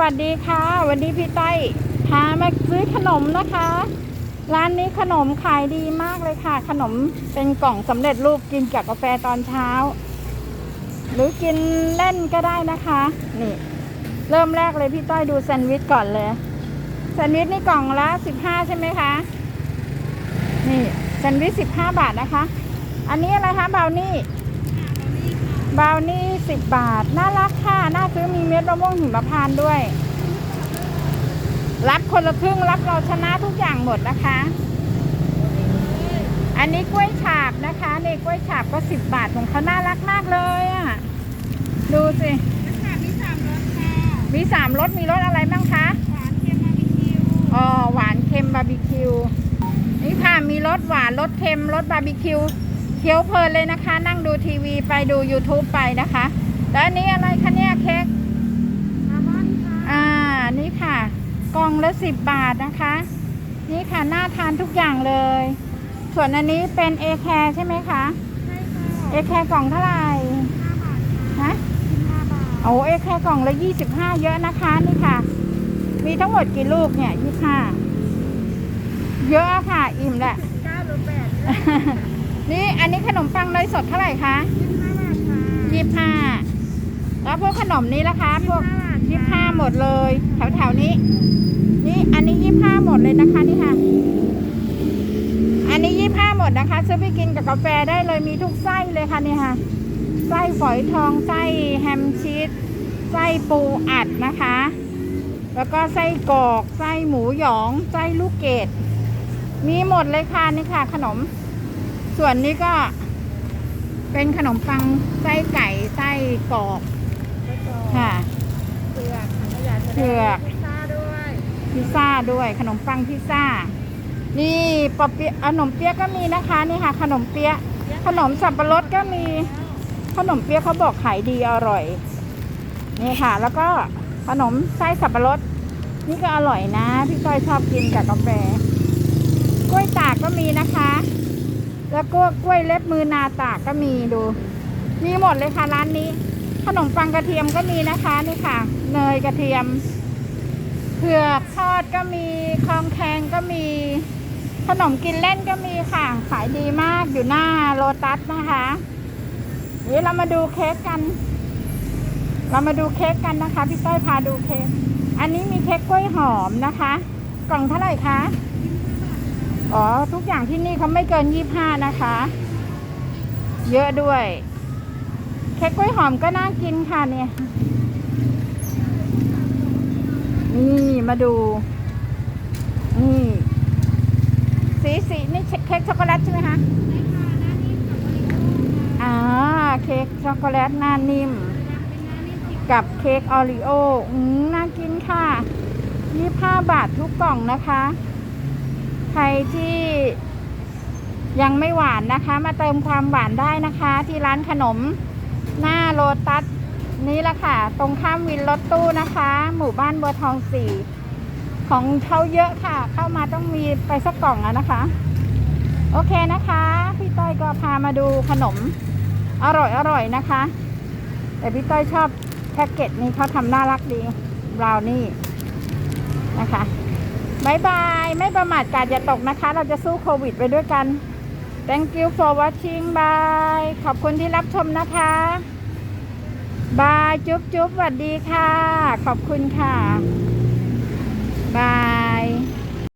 วัสดีค่ะ วันนี้พี่ต้อยพามาซื้อขนมนะคะ ร้านนี้ขนมขายดีมากเลยค่ะ ขนมเป็นกล่องสำเร็จรูปกินกับกาแฟตอนเช้า หรือกินเล่นก็ได้นะคะ นี่ เริ่มแรกเลยพี่ต้อยดูแซนด์วิชก่อนเลยแซนด์วิชนี่กล่องละสิบห้าใช่ไหมคะ นี่แซนด์วิชสิบห้าบาทนะคะ อันนี้อะไรคะเบานี่ บราวนี่สิบบาท น่ารักค่ะ น่าซื้อมีเม็ดมะม่วงหิมพานต์ด้วย รับคนละครึ่งรับเราชนะทุกอย่างหมดนะคะ อันนี้กล้วยฉาบนะคะนี่กล้วยฉาบก็สิบบาทของเขาน่ารักมากเลยอะ ดูสิค่ะมีสามรสค่ะมีสามรสมีรสอะไรบ้างคะหวานเค็มบาร์บีคิวอ๋อหวานเค็มบาร์บีคิวนี่ค่ะมีรสหวานรสเค็มรสบาร์บีคิว เคี้ยวเพลินเลยนะคะ นั่งดูทีวีไปดู YouTube ไปนะคะ แล้วอันนี้อะไรคะเนี่ยเค้กอาร์มอนด์ค่ะอ่านี่ค่ะ กล่องละสิบบาทนะคะ นี่ค่ะน่าทานทุกอย่างเลย ส่วนอันนี้เป็นเอแคร์ใช่ไหมคะใช่ค่ะเอแคร์กล่องเท่าไหร่ห้าบาทค่ะฮะสิบห้าบาทโอ้เอแคร์กล่องละยี่สิบห้าเยอะนะคะนี่ค่ะ มีทั้งหมดกี่ลูกเนี่ยยี่ห้าเยอะค่ะ อิ่มแหละสิบเก้าหรือแปด นี่อันนี้ขนมปังเนยสดเท่าไหร่คะยี่สิบห้าบาทค่ะยี่ห้าแล้วพวกขนมนี้ล่ะคะ พวก25บาทยี่ห้าหมดเลย แถวแถวๆนี้ นี่อันนี้ยี่ห้าหมดเลยนะคะนี่ค่ะ อันนี้ยี่ห้าหมดนะคะซื้อไปกินกับกาแฟได้เลยมีทุกไส้เลยค่ะนี่ค่ะไส้ฝอยทองไส้แฮมชีสไส้ปูอัดนะคะ แล้วก็ไส้กรอกไส้หมูหยองไส้ลูกเกดมีหมดเลยค่ะนี่ค่ะขนม ส่วนนี้ก็เป็นขนมปังไส้ไก่ไส้กรอบแล้วก็ค่ะ เผือกค่ะอยากจะเผือก พิซซ่าด้วยพิซซ่าด้วยขนมปังพิซซ่า นี่ปอเปี๊ยะขนมเปี๊ยะก็มีนะคะนี่ค่ะ ขนมเปี๊ยะขนมสับปะรดก็มีขนมเปี๊ยะเขาบอกขายดีอร่อย นี่ค่ะ แล้วก็ขนมไส้สับปะรด นี่ก็อร่อยนะ พี่ก้อยชอบกินกับกาแฟกล้วยตากก็มีนะคะ แล้วก็กล้วยเล็บมือนาตากก็มีดู มีหมดเลยค่ะร้านนี้ ขนมปังกระเทียมก็มีนะคะนี่ค่ะ เนยกระเทียมเผือกทอดก็มีคลองแคงก็มี ขนมกินเล่นก็มีค่ะ ขายดีมากอยู่หน้าโลตัสนะคะเดี๋ยวเรามาดูเค้กกัน เรามาดูเค้กกันนะคะ พี่ต้อยพาดูเค้ก อันนี้มีเค้กกล้วยหอมนะคะ กล่องเท่าไหร่คะ อ๋อ ทุกอย่างที่นี่เขาไม่เกินยี่ห้านะคะ เยอะด้วย เค้กกล้วยหอมก็น่ากินค่ะเนี่ย นี่มาดู นี่ สีสีนี่เค้กช็อกโกแลตใช่ไหมคะอ่าเค้กช็อกโกแลตหน้านิ่ม กับเค้กออริโอ อืมน่ากินค่ะยี่ห้าบาททุกกล่องนะคะ ใครที่ยังไม่หวานนะคะ มาเติมความหวานได้นะคะ ที่ร้านขนมหน้าโลตัสนี่ละค่ะ ตรงข้ามวินรถตู้นะคะ หมู่บ้านบัวทองสี่ของเขาเยอะค่ะ เข้ามาต้องมีไปสักกล่องอะนะคะ โอเคนะคะ พี่ต้อยก็พามาดูขนมอร่อยอร่อยนะคะ แต่พี่ต้อยชอบแพ็กเกจนี้เขาทำน่ารักดีบราวนี่นะคะ บายบาย ไม่ประมาทการอย่าตกนะคะ เราจะสู้โควิดไปด้วยกัน thank you for watching bye ขอบคุณที่รับชมนะคะบายจุ๊บจุ๊บสวัสดีค่ะ ขอบคุณค่ะบาย